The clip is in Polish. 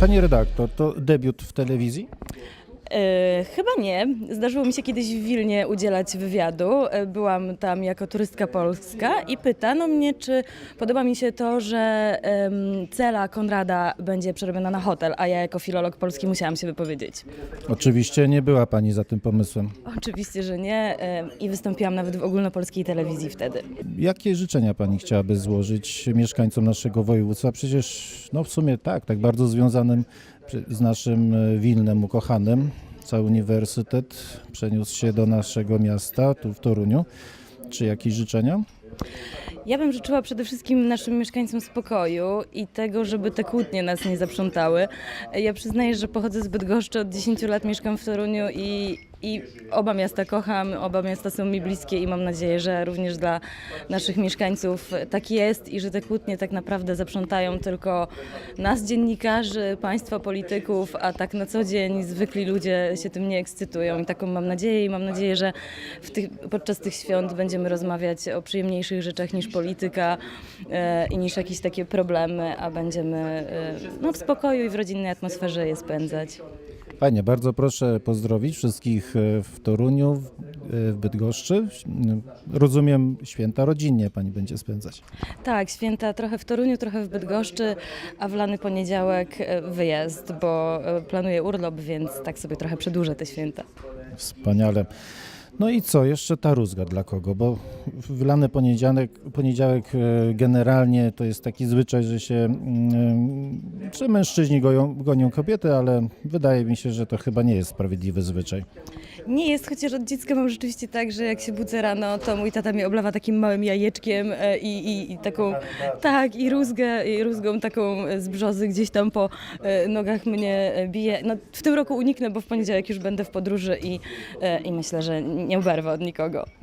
Pani redaktor, to debiut w telewizji? E, chyba nie. Zdarzyło mi się kiedyś w Wilnie udzielać wywiadu. E, Byłam tam jako turystka polska i pytano mnie, czy podoba mi się to, że em, cela Konrada będzie przerobiona na hotel, a ja jako filolog polski musiałam się wypowiedzieć. Oczywiście nie była Pani za tym pomysłem. Oczywiście, że nie em, i wystąpiłam nawet w ogólnopolskiej telewizji wtedy. Jakie życzenia Pani chciałaby złożyć mieszkańcom naszego województwa? Przecież, no w sumie tak, tak bardzo związanym przy- z naszym e, Wilnem ukochanym. Cały uniwersytet przeniósł się do naszego miasta, tu w Toruniu. Czy jakieś życzenia? Ja bym życzyła przede wszystkim naszym mieszkańcom spokoju i tego, żeby te kłótnie nas nie zaprzątały. Ja przyznaję, że pochodzę z Bydgoszczy, od 10 lat mieszkam w Toruniu i, i oba miasta kocham, oba miasta są mi bliskie i mam nadzieję, że również dla naszych mieszkańców tak jest i że te kłótnie tak naprawdę zaprzątają tylko nas, dziennikarzy, państwa, polityków, a tak na co dzień zwykli ludzie się tym nie ekscytują i taką mam nadzieję i mam nadzieję, że tych, podczas tych świąt będziemy rozmawiać o przyjemniejszych rzeczach niż polityka e, i niż jakieś takie problemy, a będziemy e, no, w spokoju i w rodzinnej atmosferze je spędzać. Fajnie, bardzo proszę pozdrowić wszystkich e, w Toruniu, w- e, w Bydgoszczy. Rozumiem, święta rodzinnie Pani będzie spędzać. Tak, święta trochę w Toruniu, trochę w Bydgoszczy, a w lany poniedziałek e, wyjazd, bo planuję urlop, więc tak sobie trochę przedłużę te święta. Wspaniale. No i co, jeszcze ta rózga dla kogo? Bo w lany poniedziałek, poniedziałek e, generalnie to jest taki zwyczaj, że się, mm, że mężczyźni goją, gonią kobiety, ale wydaje mi się, że to chyba nie jest sprawiedliwy zwyczaj. Nie jest, chociaż od dziecka mam rzeczywiście tak, że jak się budzę rano, to mój tata mnie oblawa takim małym jajeczkiem e, i, i, i taką, tak, i rózgę, i rózgą taką z brzozy gdzieś tam po e, nogach mnie e, bije. No, w tym roku uniknę, bo w poniedziałek już będę w podróży i, e, i myślę, że nie oberwę od nikogo.